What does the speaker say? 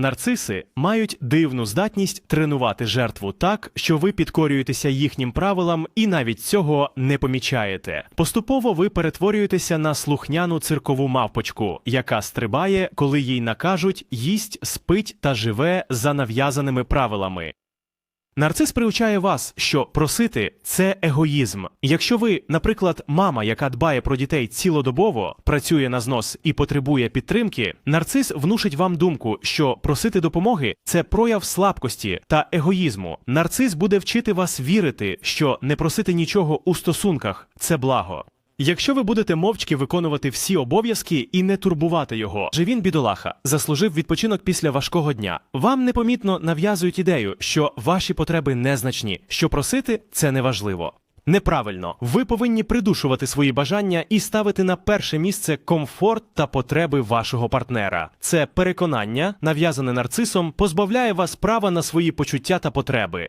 Нарциси мають дивну здатність тренувати жертву так, що ви підкорюєтеся їхнім правилам і навіть цього не помічаєте. Поступово ви перетворюєтеся на слухняну циркову мавпочку, яка стрибає, коли їй накажуть, їсть, спить та живе за нав'язаними правилами. Нарцис приучає вас, що просити це егоїзм. Якщо ви, наприклад, мама, яка дбає про дітей цілодобово, працює на знос і потребує підтримки, нарцис внушить вам думку, що просити допомоги це прояв слабкості та егоїзму. Нарцис буде вчити вас вірити, що не просити нічого у стосунках це благо. Якщо ви будете мовчки виконувати всі обов'язки і не турбувати його, же він бідолаха, заслужив відпочинок після важкого дня. Вам непомітно нав'язують ідею, що ваші потреби незначні, що просити це неважливо. Неправильно, ви повинні придушувати свої бажання і ставити на перше місце комфорт та потреби вашого партнера. Це переконання, нав'язане нарцисом, позбавляє вас права на свої почуття та потреби.